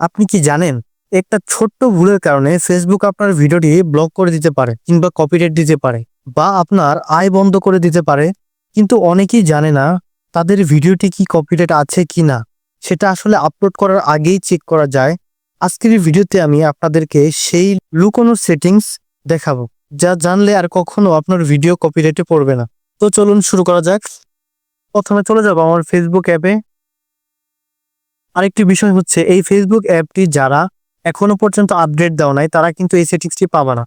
আপনি কি জানেন, একটা ছোট্ট ভুলের কারণে ফেসবুক আপনার ভিডিওটি ব্লক করে দিতে পারে কিংবা কপিরাইট দিতে পারে বা আপনার আয় বন্ধ করে দিতে পারে। কিন্তু অনেকেই জানে না তাদের ভিডিওটি কি কপিরাইট আছে কি না। সেটা আসলে আপলোড করার আগেই চেক করা যায়। আজকের ভিডিওতে আমি আপনাদেরকে সেই লুকোনো সেটিংস দেখাবো, যা জানলে আর কখনো আপনার ভিডিও কপিরাইটে পড়বে না। তো চলুন শুরু করা যাক। প্রথমে চলে যাব আমার ফেসবুক অ্যাপে আরেকটি বিষয় হচ্ছে, এই ফেসবুক অ্যাপটি যারা এখনও পর্যন্ত আপডেট দেওয়া নাই, তারা কিন্তু এই সেটিংসটি পাবে না।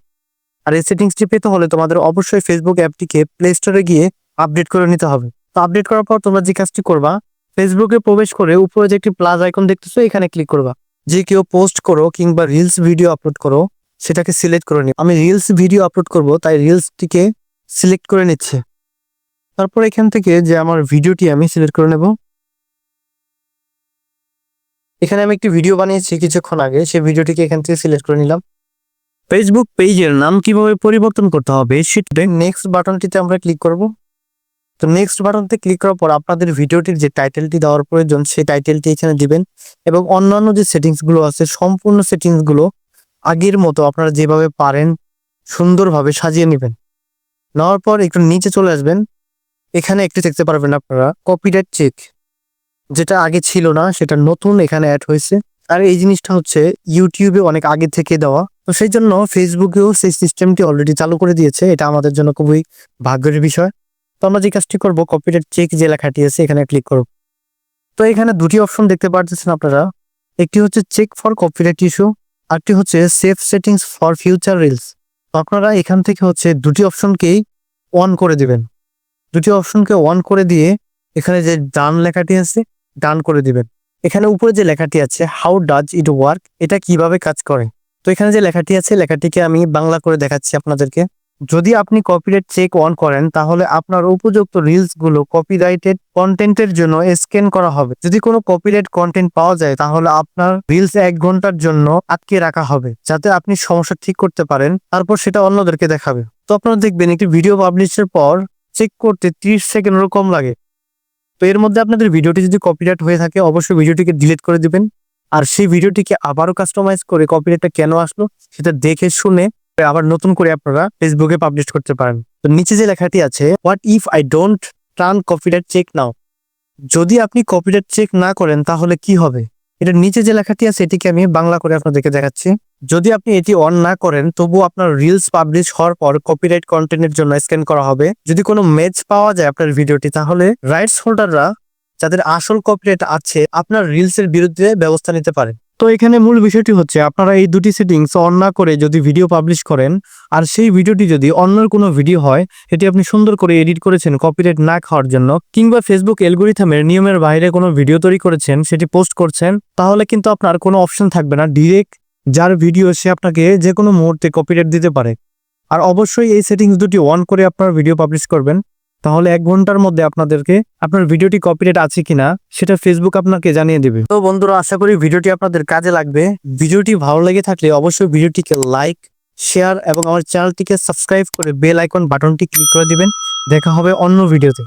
আর এই সেটিংসটি পেতে হলে তোমাদের অবশ্যই ফেসবুক অ্যাপটিকে প্লে স্টোরে গিয়ে আপডেট করে নিতে হবে। তো আপডেট করার পর তোমরা যে কাজটি করবা ফেসবুকে প্রবেশ করে উপরে যে একটি প্লাস আইকন দেখতেছো, এখানে ক্লিক করবা। যে কেউ পোস্ট করো কিংবা রিলস ভিডিও আপলোড করো, সেটাকে সিলেক্ট করে নিও। আমি রিলস ভিডিও আপলোড করব, তাই রিলসটিকে সিলেক্ট করে নিচ্ছে। তারপর এখান থেকে যে আমার ভিডিওটি আমি সিলেক্ট করে নেব। এখানে আমি একটি ভিডিও বানিয়েছি কিছুক্ষণ আগে। সেই ভিডিওটিকে এখান থেকে সিলেক্ট করে নিলাম। ফেসবুক পেজের নাম কীভাবে পরিবর্তন করতে হবে সেটা নেক্সট বাটনটিতে আমরা ক্লিক করব। তো নেক্সট বাটনতে ক্লিক করার পর আপনাদের ভিডিওটির যে টাইটেলটি দেওয়ার প্রয়োজন সেই টাইটেলটি এখানে দিবেন। এবং অন্যান্য যে সেটিংসগুলো আছে সম্পূর্ণ সেটিংসগুলো আগের মতো আপনারা যেভাবে পারেন সুন্দরভাবে সাজিয়ে নেবেন। নেওয়ার পর একটু নিচে চলে আসবেন। এখানে একটু দেখতে পারবেন আপনারা কপিরাইট চেক যেটা আগে ছিল না, সেটা নতুন এখানে অ্যাড হয়েছে। আর এই জিনিসটা হচ্ছে ইউটিউবে অনেক আগে থেকে দেওয়া। তো সেই জন্য ফেসবুকেও সেই সিস্টেমটি অলরেডি চালু করে দিয়েছে। এটা আমাদের জন্য খুবই ভাগ্যের বিষয়। তো আমরা যে কাজটি করব কপিরাইট চেক যে লেখাটি আছে, এখানে ক্লিক করব তো এখানে দুটি অপশন দেখতে পারতেছেন আপনারা। একটি হচ্ছে চেক ফর কপিরাইট ইস্যু আরটি হচ্ছে safe settings for future reels তো আপনারা এখান থেকে হচ্ছে দুটি অপশনকেই অন করে দিবেন। দুটি অপশনকে অন করে দিয়ে এখানে যে ডান লেখাটি আছে ডান করে দিবেন। এখানে উপরে যে লেখাটি আছে হাউ ডাজ ইট ওয়ার্ক এটা কীভাবে কাজ করে? তো এখানে যে লেখাটি আছে, লেখাটিকে আমি বাংলা করে দেখাচ্ছি আপনাদেরকে। যদি আপনি কপিরাইট চেক অন করেন, তাহলে আপনার উপযুক্ত রিলসগুলো কপিরাইটেড কন্টেন্টের জন্য স্ক্যান করা হবে। যদি কোনো কপিরাইট কন্টেন্ট পাওয়া যায়, তাহলে আপনার রিলস এক ঘণ্টার জন্য আটকে রাখা হবে, যাতে আপনি সমস্যা ঠিক করতে পারেন। তারপর সেটা অন্যদেরকে দেখাবে। তো আপনারা দেখবেন, একটি ভিডিও পাবলিশের পর চেক করতে 30 সেকেন্ডেরও কম লাগে। তো এর মধ্যে আপনাদের ভিডিওটি যদি কপিরাইট হয়ে থাকে, অবশ্যই ভিডিওটিকে ডিলিট করে দিবেন। আর সেই ভিডিওটিকে আবারও কাস্টমাইজ করে কপিরাইটটা কেন আসলো, সেটা দেখে শুনে আবার নতুন করে আপনারা ফেসবুকে পাবলিশ করতে পারেন। তো নিচে যে লেখাটি আছে what if I don't turn copyright check now যদি আপনি কপিরাইট চেক না করেন, তাহলে কি হবে? এটার নিচে যে লেখাটি আছে, এটিকে আমি বাংলা করে আপনাদেরকে দেখাচ্ছি। যদি আপনি এটি অন না করেন, তবু আপনার রিলস পাবলিশ হওয়ার পর কপিরাইট কন্টেন্টের জন্য স্ক্যান করা হবে। যদি কোনো ম্যাচ পাওয়া যায় আপনার ভিডিওটি তাহলে রাইটস হোল্ডাররা যাদের আসল কপিরাইট আছে, আপনার রিলসের বিরুদ্ধে ব্যবস্থা নিতে পারে। তো এখানে মূল বিষয়টি হচ্ছে, আপনারা এই দুটি সেটিংস অন না করে যদি ভিডিও পাবলিশ করেন, আর সেই ভিডিওটি যদি অন্যের কোনো ভিডিও হয়, এটি আপনি সুন্দর করে এডিট করেছেন কপিরাইট না খাওয়ার জন্য, কিংবা ফেসবুক এলগোরিথামের নিয়মের বাইরে কোনো ভিডিও তৈরি করেছেন, সেটি পোস্ট করছেন, তাহলে কিন্তু আপনার কোনো অপশন থাকবে না। ডিরেক্ট যার ভিডিও সে আপনাকে যে কোনো মুহূর্তে কপিরাইট দিতে পারে। আর অবশ্যই এই সেটিংস দুটি অন করে আপনার ভিডিও পাবলিশ করবেন। তাহলে এক ঘণ্টার মধ্যে আপনাদেরকে আপনার ভিডিওটি কপিরাইট আছে কিনা, সেটা ফেসবুক আপনাকে জানিয়ে দেবে। তো বন্ধুরা, আশা করি ভিডিওটি আপনাদের কাজে লাগবে। ভিডিওটি ভালো লেগে থাকলে অবশ্যই ভিডিওটিকে লাইক শেয়ার এবং আমার চ্যানেলটিকে সাবস্ক্রাইব করে বেল আইকন বাটনটি ক্লিক করে দিবেন। দেখা হবে অন্য ভিডিওতে